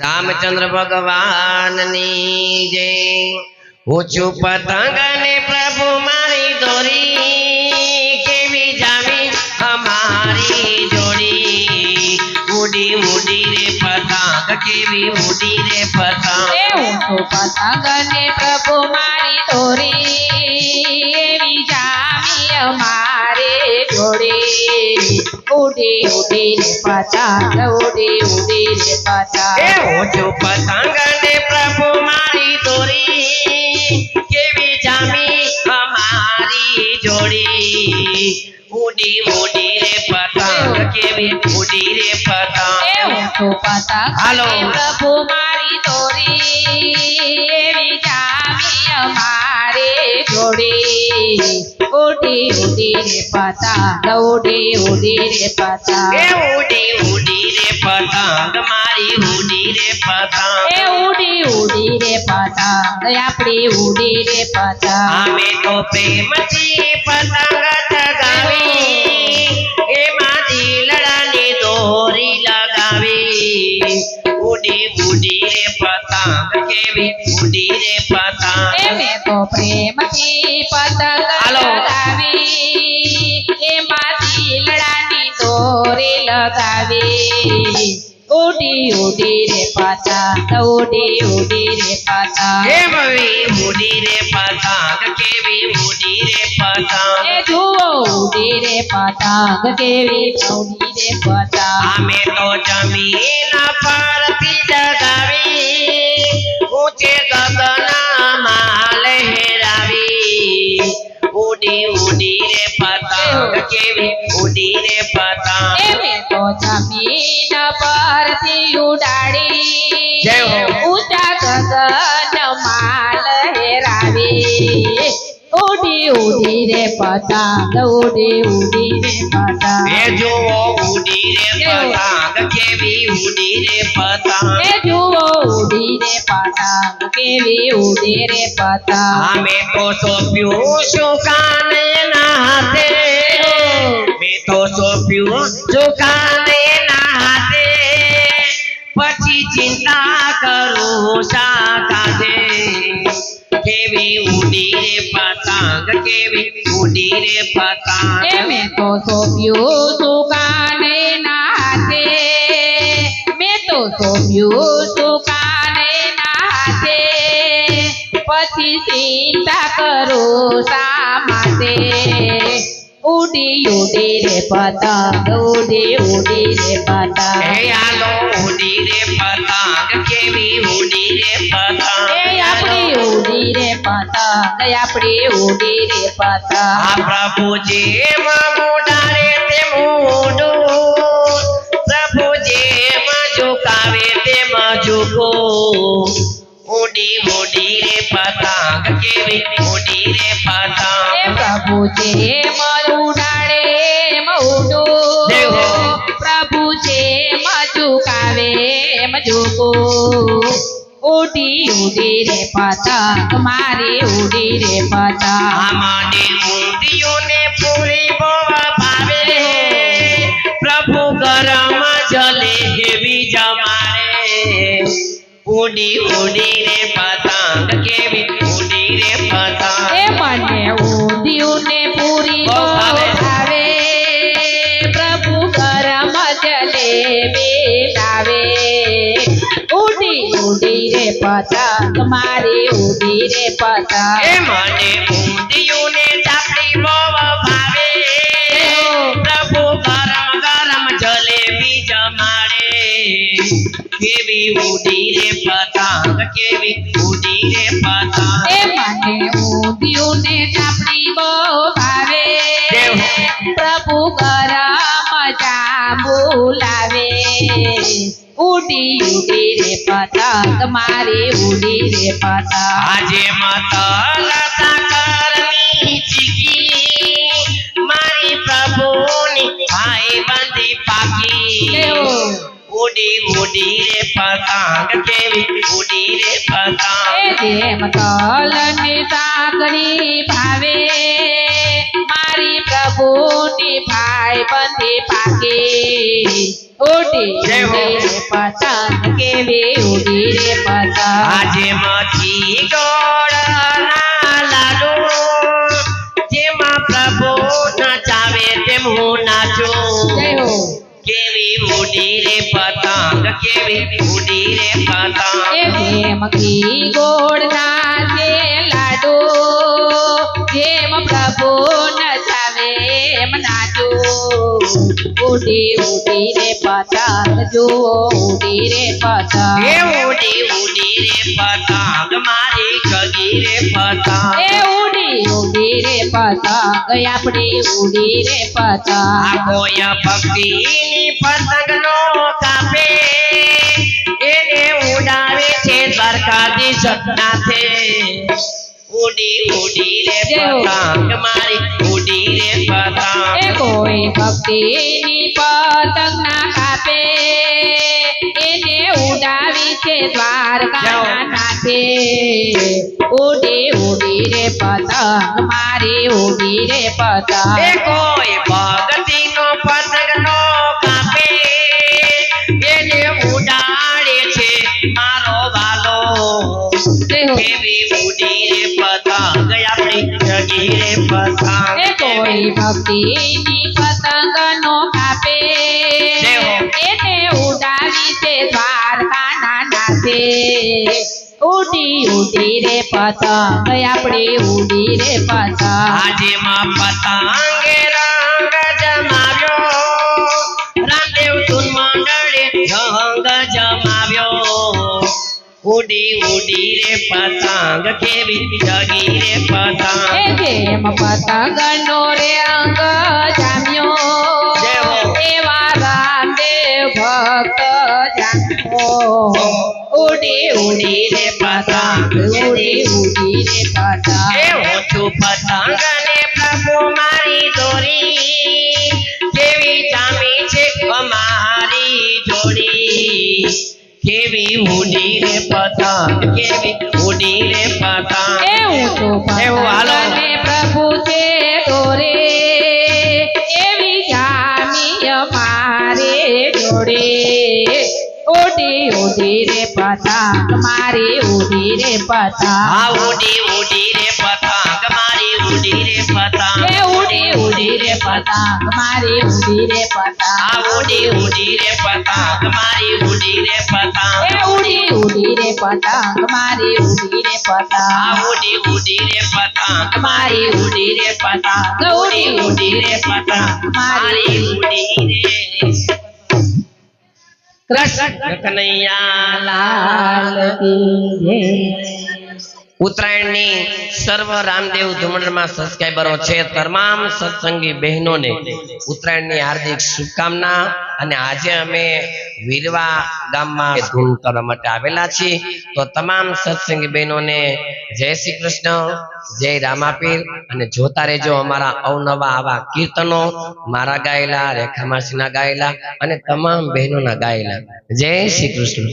રામચંદ્ર ભગવાનની જય ઓછું પતંગ ને પ્રભુ મારી દોરી કેવી જામી અમારી જોડી ઉડી ઉડી રે પતંગ કેવી ઉડી રે પતંગ એ ઊંચો પતંગ ને પ્રભુ મારી દોરી એવી જામી અમારે જોડે ઉડી ઉડી રે પતંગ ઉડી ઉડી રે એ પતંગ ઓછું પતંગ ને પ્રભુ મારી દોરી કેવી જામી અમારી જોડી ઉડી ઉડી રે પતંગ કેવી ઉડી રે એ પતંગ ઊંચો પતંગ હાલો. ને પ્રભુ उड़ी उडे रे पतंग पता। उड़ी रे पतंग ए उडे हमें तो प्रेम पतंग ए माजी लड़ाने दोरी लगावे। उड़ी उड़ी रे पतंग केवी उड़ी रे તો પ્રેમથી પતંગ હાલો. લગાવી એમાં દિલડાની દોરી લગાવી ઉડી ઉડી રે પતંગ ઉડી ઉડી રે પતંગ કેવી ઉડી રે પતંગ કેવી ઉડી રે પતંગ એ જુઓ ઉડી રે પતંગ કેવી ઉડી રે પતંગ અમે તો જમીન પરથી જગાવી ઊંચે उड़ी उड़ी रे पतंग केवी? उड़ी रे पतंग एवे तो जमी ઉડી રે પતંગ ઉડી ઉડી રે પતંગ એ જુઓ ઉડી રે પતંગ કેવી ઉડી રે પતંગ એ જુઓ ઉડી રે પતંગ કેવી ઉડી રે પતંગ અમે તો સોંપ્યું સુકાન એના હાથે મેં તો સોંપ્યું સુકાન એના હાથે પછી ચિંતા કરું શા કાજે કેવી ઉડી રે પતંગ કેવી ઉડી રે પતંગ એમે તો સોંપ્યું સુકાને નાતે મેં તો સોંપ્યું સુકાને નાતે પછી ચિંતા કરું શા માટે ओडे ओडे रे पतंग ओडे ओडे रे पतंग ए आलो ओडे रे पतंग केवी ओडे रे पतंग ए आपड़ी ओडे रे पतंग आपड़ी ओडे रे पतंग आ हाँ, प्रभु जी मा मुडारे ते मुडो। प्रभु जी मा झुकावे ते मा झुको ओडे ओडे रे पतंग केवी ओडे रे पतंग प्रभु जी मा को ওটি উড়ে রে পাতা তোমারে উড়ে রে পাতা আমাদের উড়িয়ে পুরিব ভাবে প্রভু গরম জলে দেবী জমারে উড়ি উড়ি রে পাতা কেবি উড়ি রে পাতা এ মানে উড়ি উড়ি પતંગ મારી ઉડી રે પતંગ એ મને ઊંધિયોને ચાપડી બહુ ભાવે પ્રભુ ગરમ ગરમ જલેબી જમાડે કેવી ઉડી રે પતંગ કેવી ઉડી રે પતંગ એ મને ઊંધિયું ને પતંગ મારી ઉડી રે પતા આજે મતલ સાકરની ચીકી મારી પ્રભુની ભાઈ બંધી પાકી? ઉડી ઉડી રે પતંગ કેવી? ઉડી રે એ પતંગ. જેમ તલ ને સાગરી ભાવે उठी भाई बंदे पाके उड़ी रे पतंग के वे उठी रे पतंग आज मची गोड़ा ना लागो जेमा प्रभु ना चावे तेम हो नाचो। जय केवी उड़ी रे पतंग केवी उड़ी रे पतंग ए मखी गोड़ ઉડી. ઉડી રે પતંગ જુઓ ઉડી રે એ ઉડી ઉડી રે પતંગ મારી કગી રે પતંગ એ ઉડી ઉડી રે પતંગ આપણી ઉડી રે પતંગ કોઈ ભક્તિની પતંગ નો કાપે. એને ઉડાવે છે દ્વારકાધીશ નાથે ઉડી ઉડી રે પતંગ મારી પતંગ કોઈ ભક્તિની પતંગ ના કાપે એને ઉડાવી છે દ્વારકાના નાથે ઉડી ઉડી રે પતંગ મારી ઉડી રે એ પતંગ કોઈ ભક્તિનો પતંગ નો કોઈ ભક્તિની પતંગ નો કાપે. એને ઉડાવી છે દ્વારકાના નાથે. ઉડી ઉડી રે પતંગ આપણી ઉડી રે પતંગ. આજે માં પતંગે उड़ी उड़ी रे पतंग के भी बिचगी रे पतंग। ए गेम पतंग। नो रे अंग जामियो। देवा राते भक्त जामियो। उड़ी उड़ी रे पतंग। उड़ी उड़ी रे पतंग। ए ओ तू पतंग ने प्रभु मारी दोरी ઉડી રે પતંગ કેવી ઉડી રે પતંગ એ હું તો એવું હાલો. પતંગને પ્રભુ છે દોરે એવી જામી અમારે જોડે ઉડી ઉડી રે પતંગ મારી ઉડી રે પતંગ આ ઉડી ઉડી રે પતંગ મારી ઉડી રે પતંગ એ ઉડી ઉડી રે પતંગ મારી ઉડી રે પતંગ આ ઉડી ઉડી રે પતંગ મારી पतंग मारी उड़ी रे पतंग। उड़ी उड़ी रे पतंग। मारी उड़ी रे पतंग उड़ी उड़ी रे पतंग। मारी उड़ी रे। कृष्ण कन्हैया लाल की जय ઉત્તરાયણની સર્વ રામદેવ ધુમણમાં સબસ્ક્રાઈબરો છે તમામ સત્સંગી બહેનોને ઉત્તરાયણની હાર્દિક શુભકામના અને આજે અમે વીરવા ગામમાં ધૂમ કરવા માટે આવેલા છીએ. તો તમામ સત્સંગી બહેનોને જય શ્રી કૃષ્ણ, જય રામાપીર અને જોતા રહેજો અમારા અવનવા આવા કીર્તનો મારા ગાયેલા રેખા માસીના ગાયેલા અને તમામ બહેનોના ગાયેલા. જય શ્રી કૃષ્ણ.